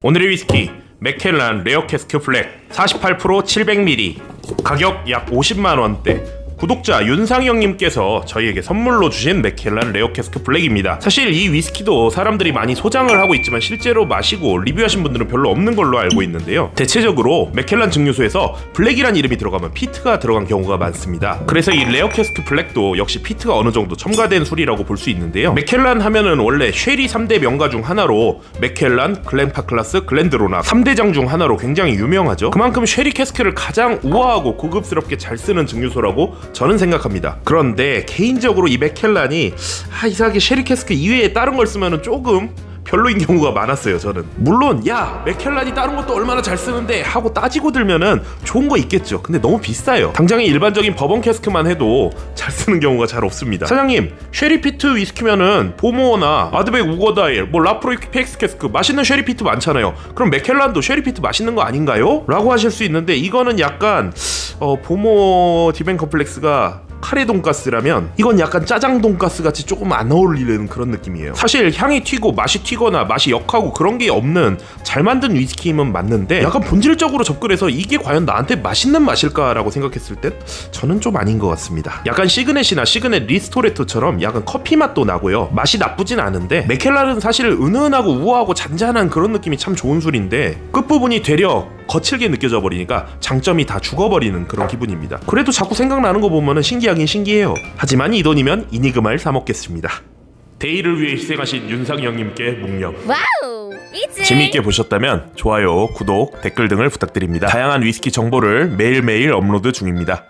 오늘의 위스키 맥켈란 레어 캐스크 플렉 48% 700ml 가격 약 50만 원대 구독자 윤상영님께서 저희에게 선물로 주신 맥켈란 레어 캐스크 블랙입니다. 사실 이 위스키도 사람들이 많이 소장을 하고 있지만 실제로 마시고 리뷰하신 분들은 별로 없는 걸로 알고 있는데요. 대체적으로 맥켈란 증류소에서 블랙이란 이름이 들어가면 피트가 들어간 경우가 많습니다. 그래서 이 레어 캐스크 블랙도 역시 피트가 어느 정도 첨가된 술이라고 볼 수 있는데요. 맥켈란 하면은 원래 쉐리 3대 명가 중 하나로 맥켈란, 글렌파클라스, 글렌드로나 3대장 중 하나로 굉장히 유명하죠. 그만큼 쉐리 캐스크를 가장 우아하고 고급스럽게 잘 쓰는 증류소라고 저는 생각합니다. 그런데 개인적으로 이 맥켈란이 아, 이상하게 쉐리 캐스크 이외에 다른 걸 쓰면은 조금 별로인 경우가 많았어요 저는. 물론 야 맥켈란이 다른 것도 얼마나 잘 쓰는데 하고 따지고 들면은 좋은 거 있겠죠. 근데 너무 비싸요. 당장에 일반적인 버번 캐스크만 해도 잘 쓰는 경우가 잘 없습니다. 사장님 쉐리피트 위스키면은 보모어나 아드백 우거다일 뭐 라프로이 팩스 캐스크 맛있는 쉐리피트 많잖아요. 그럼 맥켈란도 쉐리피트 맛있는 거 아닌가요? 라고 하실 수 있는데 이거는 약간 어, 보모 디벤 컴플렉스가 카레 돈가스라면 이건 약간 짜장 돈가스 같이 조금 안 어울리는 그런 느낌이에요. 사실 향이 튀고 맛이 튀거나 맛이 역하고 그런 게 없는 잘 만든 위스키임은 맞는데 약간 본질적으로 접근해서 이게 과연 나한테 맛있는 맛일까라고 생각했을 땐 저는 좀 아닌 것 같습니다. 약간 시그넷이나 시그넷 리스토레토처럼 약간 커피 맛도 나고요. 맛이 나쁘진 않은데 맥켈란은 사실 은은하고 우아하고 잔잔한 그런 느낌이 참 좋은 술인데 끝부분이 되려 거칠게 느껴져 버리니까 장점이 다 죽어버리는 그런 기분입니다. 그래도 자꾸 생각나는 거 보면은 신기하긴 신기해요. 하지만 이 돈이면 이니그마를 사 먹겠습니다. 데이를 위해 희생하신 윤상영님께 묵념. 와우! 이즈! 재미있게 보셨다면 좋아요, 구독, 댓글 등을 부탁드립니다. 다양한 위스키 정보를 매일매일 업로드 중입니다.